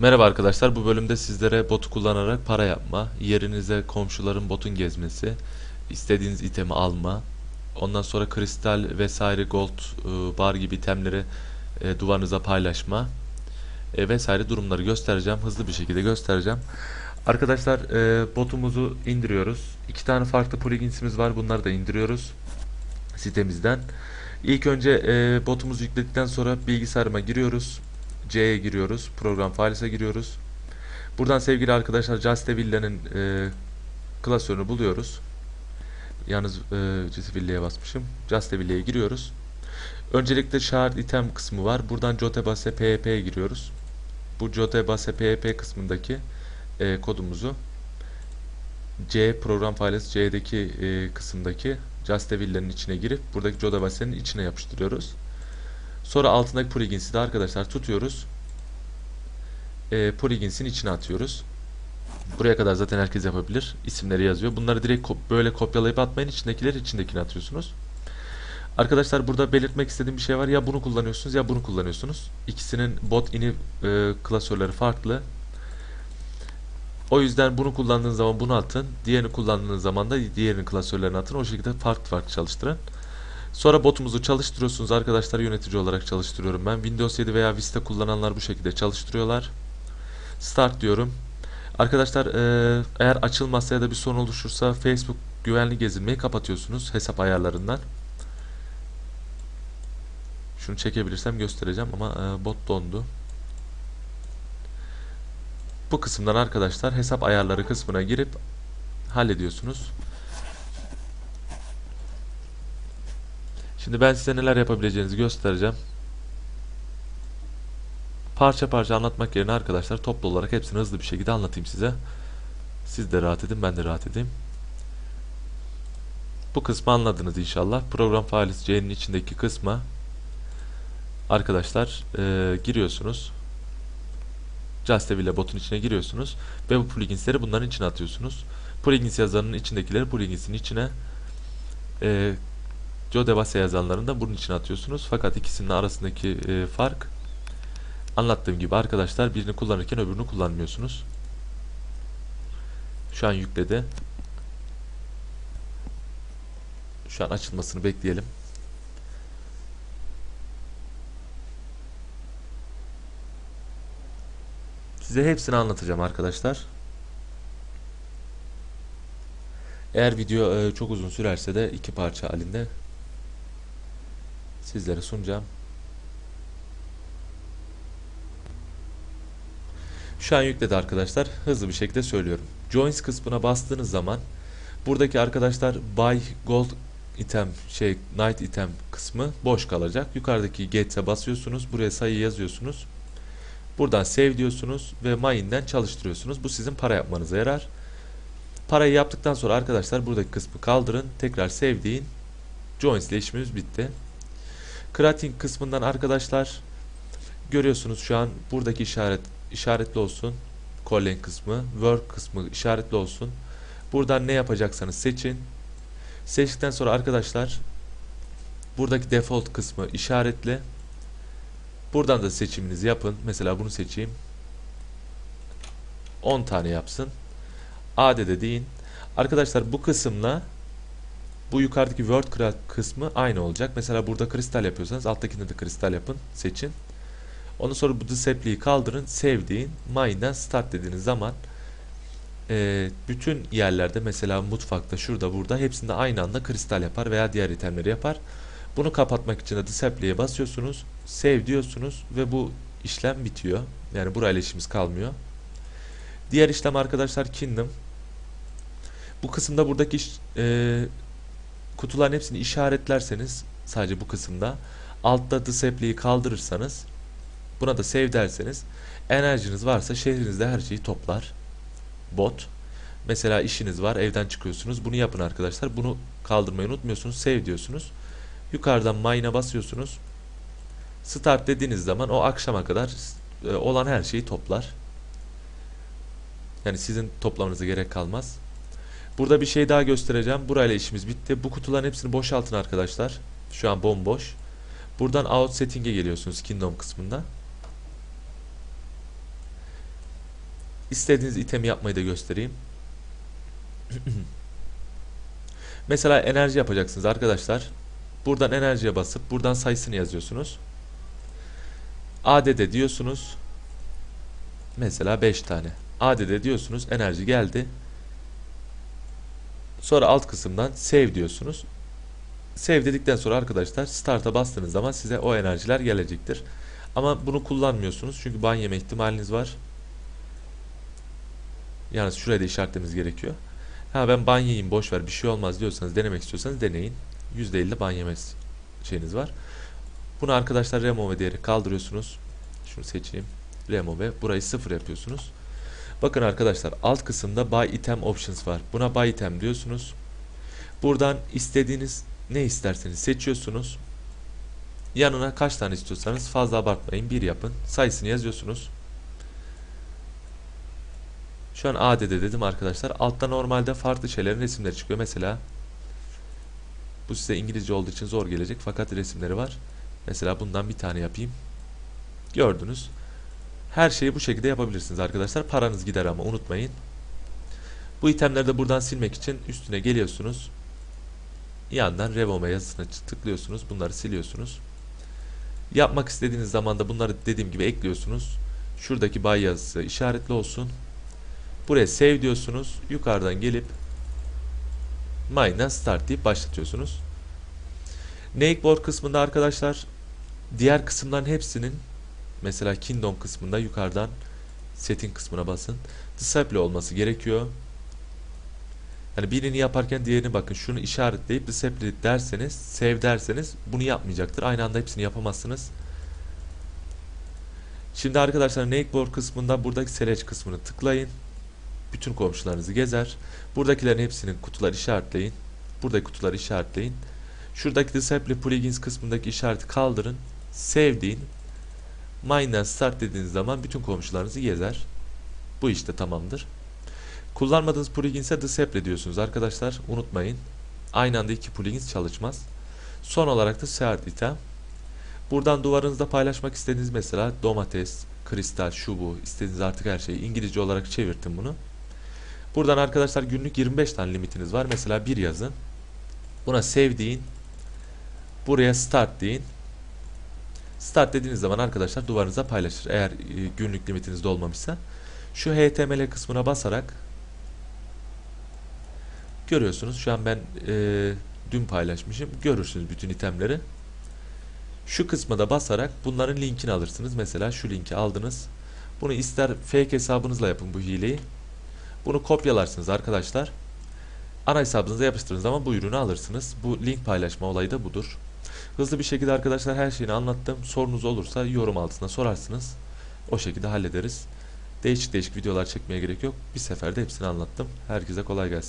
Merhaba arkadaşlar, bu bölümde sizlere botu kullanarak para yapma, yerinize komşuların botun gezmesi, istediğiniz itemi alma, ondan sonra kristal vesaire gold e, bar gibi itemleri e, duvarınıza paylaşma e, vesaire durumları göstereceğim. Hızlı bir şekilde göstereceğim. Arkadaşlar botumuzu indiriyoruz. İki tane farklı pluginsimiz var. Bunları da indiriyoruz sitemizden. İlk önce botumuzu yükledikten sonra bilgisayarıma giriyoruz. C'ye giriyoruz. Program Files'a giriyoruz. Buradan sevgili arkadaşlar Juste Villa'nın e, klasörünü buluyoruz. Yalnız e, Juste Villa'ya basmışım. Juste Villa'ya giriyoruz. Öncelikle Shard item kısmı var. Buradan Jotebase PHP'ye giriyoruz. Bu Jotebase PHP kısmındaki e, kodumuzu C program files C'deki e, kısımdaki Juste Villa'nın içine girip buradaki Jotebase'nin içine yapıştırıyoruz. Sonra altındaki plugins'i de arkadaşlar tutuyoruz. E, plugins'in içine atıyoruz. Buraya kadar zaten herkes yapabilir. İsimleri yazıyor. Bunları direkt kop- böyle kopyalayıp atmayın. İçindekileri içindekini atıyorsunuz. Arkadaşlar burada belirtmek istediğim bir şey var. Ya bunu kullanıyorsunuz ya bunu kullanıyorsunuz. İkisinin bot ini e, klasörleri farklı. O yüzden bunu kullandığınız zaman bunu atın. Diğerini kullandığınız zaman da diğerinin klasörlerini atın. O şekilde farklı farklı çalıştırın. Sonra botumuzu çalıştırıyorsunuz arkadaşlar yönetici olarak çalıştırıyorum ben. Windows 7 veya Vista kullananlar bu şekilde çalıştırıyorlar. Start diyorum. Arkadaşlar eee, eğer açılmazsa ya da bir sorun oluşursa Facebook güvenli gezinmeyi kapatıyorsunuz hesap ayarlarından. Şunu çekebilirsem göstereceğim ama eee, bot dondu. Bu kısımdan arkadaşlar hesap ayarları kısmına girip hallediyorsunuz. Şimdi ben size neler yapabileceğinizi göstereceğim. Parça parça anlatmak yerine arkadaşlar toplu olarak hepsini hızlı bir şekilde anlatayım size. Siz de rahat edin, ben de rahat edeyim. Bu kısmı anladınız inşallah. Program Files C'nin içindeki kısma arkadaşlar eee, giriyorsunuz. Justeville botun içine giriyorsunuz ve bu pluginsleri bunların içine atıyorsunuz. Plugins yazarının içindekileri pluginsin içine eee Jodebase yazanlarını da bunun içine atıyorsunuz. Fakat ikisinin arasındaki e, fark anlattığım gibi arkadaşlar birini kullanırken öbürünü kullanmıyorsunuz. Şu an yükledi. Şu an açılmasını bekleyelim. Size hepsini anlatacağım arkadaşlar. Eğer video e, çok uzun sürerse de iki parça halinde sizlere sunacağım. Şu an yükledi arkadaşlar. Hızlı bir şekilde söylüyorum. Joins kısmına bastığınız zaman buradaki arkadaşlar buy gold item şey night item kısmı boş kalacak. Yukarıdaki get'e basıyorsunuz. Buraya sayı yazıyorsunuz. Buradan save diyorsunuz ve mine'den çalıştırıyorsunuz. Bu sizin para yapmanıza yarar. Parayı yaptıktan sonra arkadaşlar buradaki kısmı kaldırın. Tekrar save deyin. Joins ile işimiz bitti. Creating kısmından arkadaşlar görüyorsunuz şu an buradaki işaret işaretli olsun. Calling kısmı, work kısmı işaretli olsun. Buradan ne yapacaksanız seçin. Seçtikten sonra arkadaşlar buradaki default kısmı işaretle. Buradan da seçiminizi yapın. Mesela bunu seçeyim. 10 tane yapsın. AD'de deyin. Arkadaşlar bu kısımla bu yukarıdaki Word kısmı aynı olacak. Mesela burada kristal yapıyorsanız alttakinde de kristal yapın. Seçin. Ondan sonra bu disable'yi kaldırın. Save deyin. Mine'den start dediğiniz zaman e, bütün yerlerde mesela mutfakta şurada burada hepsinde aynı anda kristal yapar veya diğer itemleri yapar. Bunu kapatmak için de disable'ye basıyorsunuz. Save diyorsunuz ve bu işlem bitiyor. Yani burayla işimiz kalmıyor. Diğer işlem arkadaşlar Kingdom. Bu kısımda buradaki e, kutuların hepsini işaretlerseniz sadece bu kısımda altta disable'yi kaldırırsanız buna da save derseniz enerjiniz varsa şehrinizde her şeyi toplar. Bot. Mesela işiniz var evden çıkıyorsunuz bunu yapın arkadaşlar. Bunu kaldırmayı unutmuyorsunuz. Save diyorsunuz. Yukarıdan mine'a basıyorsunuz. Start dediğiniz zaman o akşama kadar e, olan her şeyi toplar. Yani sizin toplamanıza gerek kalmaz. Burada bir şey daha göstereceğim. Burayla işimiz bitti. Bu kutuların hepsini boşaltın arkadaşlar. Şu an bomboş. Buradan out setting'e geliyorsunuz Kingdom kısmında. istediğiniz itemi yapmayı da göstereyim. Mesela enerji yapacaksınız arkadaşlar. Buradan enerjiye basıp buradan sayısını yazıyorsunuz. ADD diyorsunuz. Mesela 5 tane. ADD diyorsunuz. Enerji geldi. Sonra alt kısımdan save diyorsunuz. Save dedikten sonra arkadaşlar start'a bastığınız zaman size o enerjiler gelecektir. Ama bunu kullanmıyorsunuz çünkü ban yeme ihtimaliniz var. Yalnız şuraya da işaretlememiz gerekiyor. Ha ben ban yiyeyim boş ver bir şey olmaz diyorsanız denemek istiyorsanız deneyin. %50 ban yeme şeyiniz var. Bunu arkadaşlar remove diyerek kaldırıyorsunuz. Şunu seçeyim. Remove. Burayı sıfır yapıyorsunuz. Bakın arkadaşlar alt kısımda buy item options var. Buna buy item diyorsunuz. Buradan istediğiniz ne isterseniz seçiyorsunuz. Yanına kaç tane istiyorsanız fazla abartmayın. Bir yapın. Sayısını yazıyorsunuz. Şu an ADD dedim arkadaşlar. Altta normalde farklı şeylerin resimleri çıkıyor. Mesela bu size İngilizce olduğu için zor gelecek fakat resimleri var. Mesela bundan bir tane yapayım. Gördünüz. Her şeyi bu şekilde yapabilirsiniz arkadaşlar. Paranız gider ama unutmayın. Bu itemleri de buradan silmek için üstüne geliyorsunuz. Yandan Revome yazısına tıklıyorsunuz. Bunları siliyorsunuz. Yapmak istediğiniz zaman da bunları dediğim gibi ekliyorsunuz. Şuradaki buy yazısı işaretli olsun. Buraya save diyorsunuz. Yukarıdan gelip Mine'dan start deyip başlatıyorsunuz. Nakeboard kısmında arkadaşlar diğer kısımların hepsinin mesela Kingdom kısmında yukarıdan setting kısmına basın. Disable olması gerekiyor. Yani birini yaparken diğerini bakın şunu işaretleyip disable derseniz save derseniz bunu yapmayacaktır. Aynı anda hepsini yapamazsınız. Şimdi arkadaşlar Nakeboard kısmında buradaki select kısmını tıklayın. Bütün komşularınızı gezer. Buradakilerin hepsinin kutuları işaretleyin. Buradaki kutuları işaretleyin. Şuradaki Disable Plugins kısmındaki işareti kaldırın. Save deyin. Mine'den start dediğiniz zaman bütün komşularınızı gezer. Bu işte tamamdır. Kullanmadığınız plugins'e disable diyorsunuz arkadaşlar. Unutmayın. Aynı anda iki plugins çalışmaz. Son olarak da seart item. Buradan duvarınızda paylaşmak istediğiniz mesela domates, kristal, şu bu istediğiniz artık her şeyi İngilizce olarak çevirtin bunu. Buradan arkadaşlar günlük 25 tane limitiniz var. Mesela bir yazın. Buna save deyin. Buraya start deyin. Start dediğiniz zaman arkadaşlar duvarınıza paylaşır. Eğer e, günlük limitiniz dolmamışsa. Şu HTML kısmına basarak görüyorsunuz. Şu an ben e, dün paylaşmışım. Görürsünüz bütün itemleri. Şu kısma da basarak bunların linkini alırsınız. Mesela şu linki aldınız. Bunu ister fake hesabınızla yapın bu hileyi. Bunu kopyalarsınız arkadaşlar. Ana hesabınıza yapıştırdığınız zaman bu ürünü alırsınız. Bu link paylaşma olayı da budur. Hızlı bir şekilde arkadaşlar her şeyini anlattım. Sorunuz olursa yorum altına sorarsınız. O şekilde hallederiz. Değişik değişik videolar çekmeye gerek yok. Bir seferde hepsini anlattım. Herkese kolay gelsin.